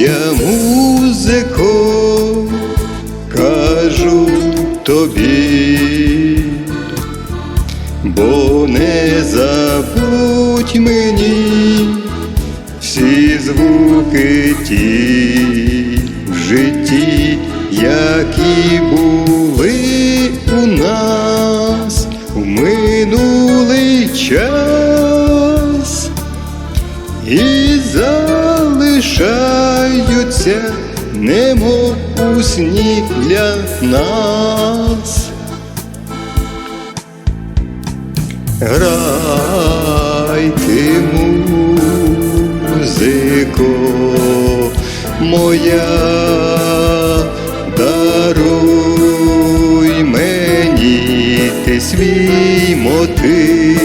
я музико, кажу тобі, бо не забудь мені всі звуки ті в житті, які були у нас у минулий час немов у сні для нас. Грай ти, музико моя, даруй мені ти свій мотив,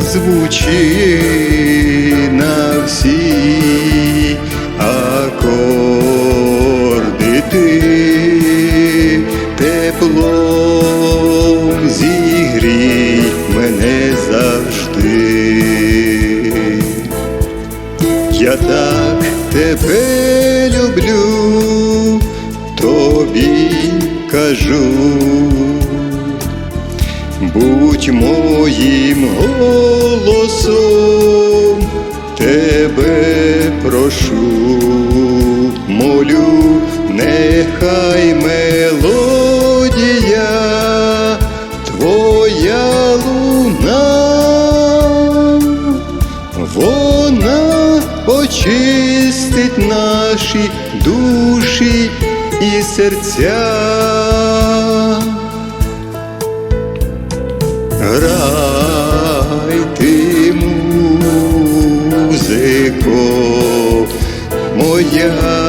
звучи так тебе люблю, тобі кажу, будь моїм голосом, очистить наші душі і серця. Грай ти, музико моя,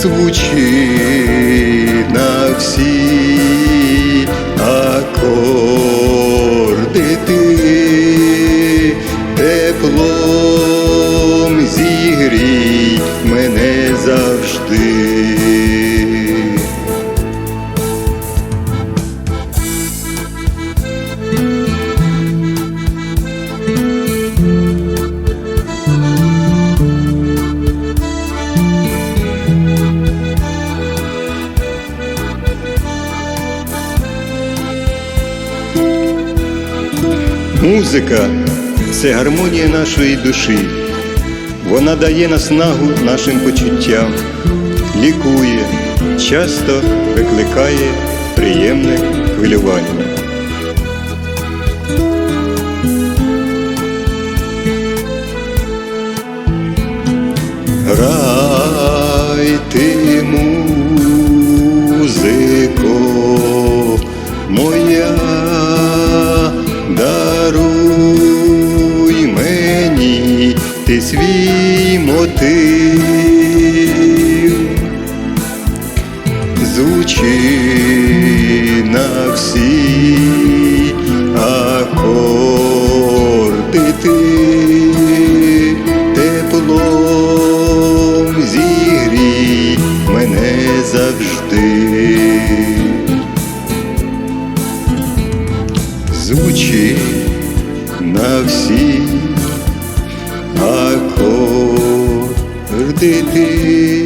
звучи на всі Музика це гармонія нашої душі. Вона дає наснагу нашим почуттям, лікує, часто викликає приємне хвилювання. Ти мотив, звучи на всі акорди ти теплом зігрій мене завжди. Звучи на всі акорди ти